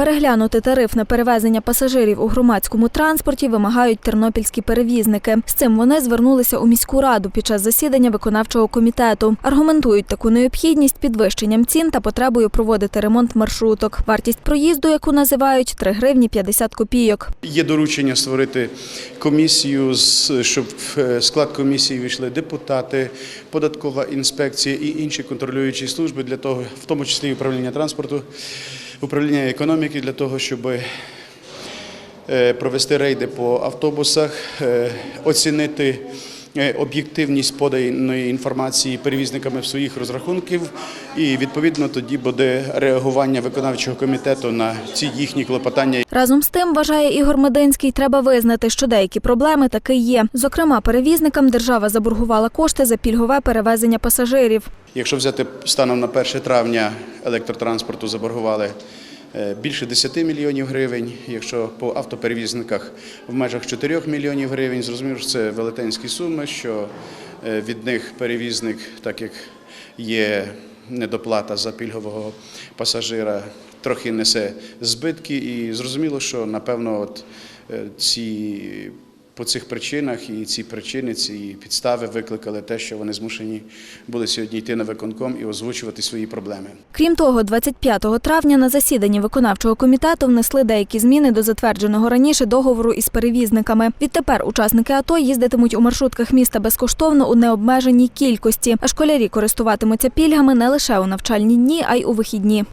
Переглянути тариф на перевезення пасажирів у громадському транспорті вимагають тернопільські перевізники. З цим вони звернулися у міську раду під час засідання виконавчого комітету. Аргументують таку необхідність підвищенням цін та потребою проводити ремонт маршруток. Вартість проїзду, яку називають 3 гривні 50 копійок. Є доручення створити комісію, щоб в склад комісії війшли депутати, податкова інспекція і інші контролюючі служби для того, в тому числі управління транспорту, управління економіки, для того, щоб е, провести рейди по автобусах, е, оцінити об'єктивність поданої інформації перевізниками в своїх розрахунків, і відповідно тоді буде реагування виконавчого комітету на ці їхні клопотання. Разом з тим, вважає Ігор Мединський, треба визнати, що деякі проблеми таки є. Зокрема, перевізникам держава заборгувала кошти за пільгове перевезення пасажирів. Якщо взяти станом на 1 травня електротранспорту заборгували е, більше 10 мільйонів гривень, якщо по автоперевізниках в межах 4 мільйонів гривень, зрозуміло, що це велетенські суми, що е, від них перевізник, так як є недоплата за пільгового пасажира, трохи несе збитки, і зрозуміло, що напевно от е, ці по цих причинах і ці причини, ці підстави викликали те, що вони змушені були сьогодні йти на виконком і озвучувати свої проблеми. Крім того, 25 травня на засіданні виконавчого комітету внесли деякі зміни до затвердженого раніше договору із перевізниками. Відтепер учасники АТО їздитимуть у маршрутках міста безкоштовно у необмеженій кількості, а школярі користуватимуться пільгами не лише у навчальні дні, а й у вихідні.